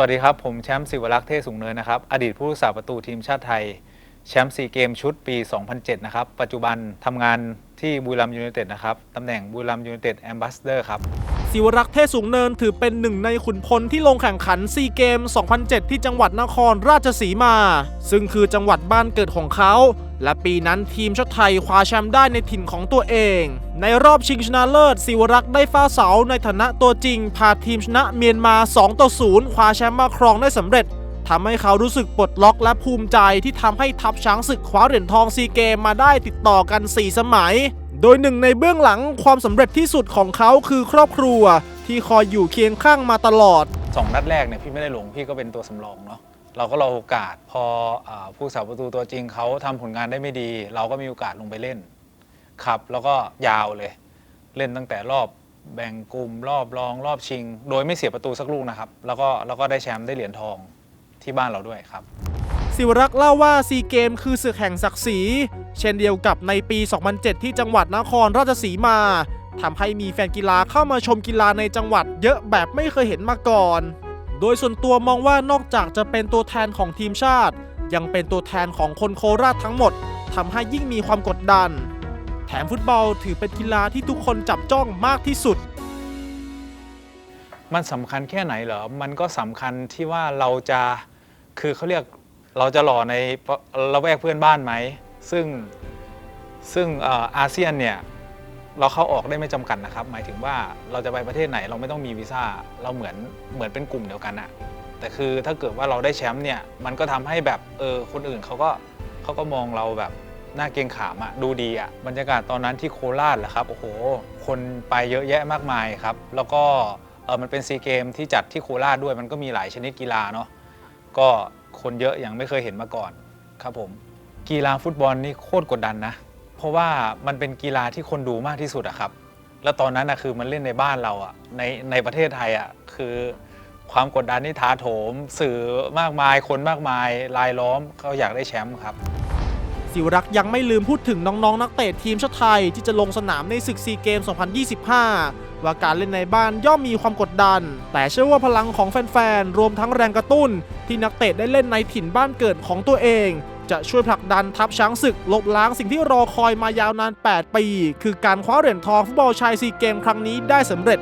วัสดีครับ ผมแชมป์ศิวรักษ์เทศสูงเนินนะครับ อดีตผู้รักษาประตูทีมชาติไทย แชมป์ซีเกมชุดปี 2007 นะครับ ปัจจุบันทำงานที่บุรีรัมย์ยูไนเต็ดนะครับตำแหน่งบุรีรัมย์ยูไนเต็ดแอมบาสเดอร์ครับศิวรักษ์เทศสูงเนินถือเป็นหนึ่งในขุนพลที่ลงแข่งขันซีเกม 2007 ที่จังหวัดนครราชสีมา ซึ่งคือจังหวัดบ้านเกิดของเขา และปีนั้นทีมชาติไทยคว้าแชมป์ได้ในถิ่นของตัวเอง ในรอบชิงชนะเลิศศิวรักษ์ได้ฟ้าเสาในฐานะตัวจริง พาทีมชนะเมียนมา 2 ต่อ 0 คว้าแชมป์มาครองได้สำเร็จทำให้เขารู้สึกปลดล็อกและภูมิใจที่ทำให้ทัพช้างศึกคว้าเหรียญทองซีเกมมาได้ติดต่อกัน 4 สมัย โดยหนึ่งในเบื้องหลังความสำเร็จที่สุดของเขาคือครอบครัว ที่คอยอยู่เคียงข้างมาตลอดสองนัดแรกเนี่ยพี่ไม่ได้ลงพี่ก็เป็นตัวสำรองเนาะ เราก็รอโอกาสพออผู้รักษาประตูตัวจริงเขาทำผลงานได้ไม่ดี เราก็มีโอกาสลงไปเล่นครับ แล้วก็ยาวเลย เล่นตั้งแต่รอบแบ่งกลุ่มรอบรองรอบชิง โดยไม่เสียประตูสักลูกนะครับ แล้วก็แล้วก็ได้แชมป์ได้เหรียญทองที่บ้านเราด้วยครับศิวรักษ์เล่าว่าซีเกมคือศึกแห่งศักดิ์ศรีเช่นเดียวกับในปี 2007 ที่จังหวัดนครราชสีมาทำให้มีแฟนกีฬาเข้ามาชมกีฬาในจังหวัดเยอะแบบไม่เคยเห็นมาก่อน โดยส่วนตัวมองว่านอกจากจะเป็นตัวแทนของทีมชาติ ยังเป็นตัวแทนของคนโคราชทั้งหมดทำให้ยิ่งมีความกดดัน แถมฟุตบอลถือเป็นกีฬาที่ทุกคนจับจ้องมากที่สุด มันสำคัญแค่ไหนเหรอ มันก็สำคัญที่ว่าเราจะคือเขาเรียกเราจะหล่อในละแวกเพื่อนบ้านไหม ซึ่งซึ่งเอออาเซียนเนี่ย เราเข้าออกได้ไม่จำกัดนะครับ หมายถึงว่าเราจะไปประเทศไหนเราไม่ต้องมีวีซ่าเราเหมือนเหมือนเป็นกลุ่มเดียวกันอะแต่คือถ้าเกิดว่าเราได้แชมป์เนี่ยมันก็ทำให้แบบเออคนอื่นเขาก็เขาก็มองเราแบบหน้าเกรงขามอะดูดีอะบรรยากาศตอนนั้นที่โคราชแหละครับโอ้โห คนไปเยอะแยะมากมายครับ แล้วก็เออมันเป็นซีเกมที่จัดที่โคราชด้วยมันก็มีหลายชนิดกีฬาเนาะก็คนเยอะอย่างไม่เคยเห็นมาก่อนครับผม กีฬาฟุตบอลนี่โคตรกดดันนะ เพราะว่ามันเป็นกีฬาที่คนดูมากที่สุดอะครับ แล้วตอนนั้นนะคือมันเล่นในบ้านเราอะในในประเทศไทยอะคือความกดดันนี่ท้าโถม สื่อมากมายคนมากมายรายล้อมเขาอยากได้แชมป์ครับ สิวรักษ์ยังไม่ลืมพูดถึงน้องๆนักเตะทีมชาติไทยที่จะลงสนามในศึกซีเกม 2025 ว่าการเล่นในบ้านย่อมมีความกดดัน แต่เชื่อว่าพลังของแฟนๆ รวมทั้งแรงกระตุ้น ที่นักเตะได้เล่นในถิ่นบ้านเกิดของตัวเอง จะช่วยผลักดันทัพช้างศึกลบล้างสิ่งที่รอคอยมายาวนาน 8 ปี คือการคว้าเหรียญทองฟุตบอลชายซีเกมครั้งนี้ได้สำเร็จ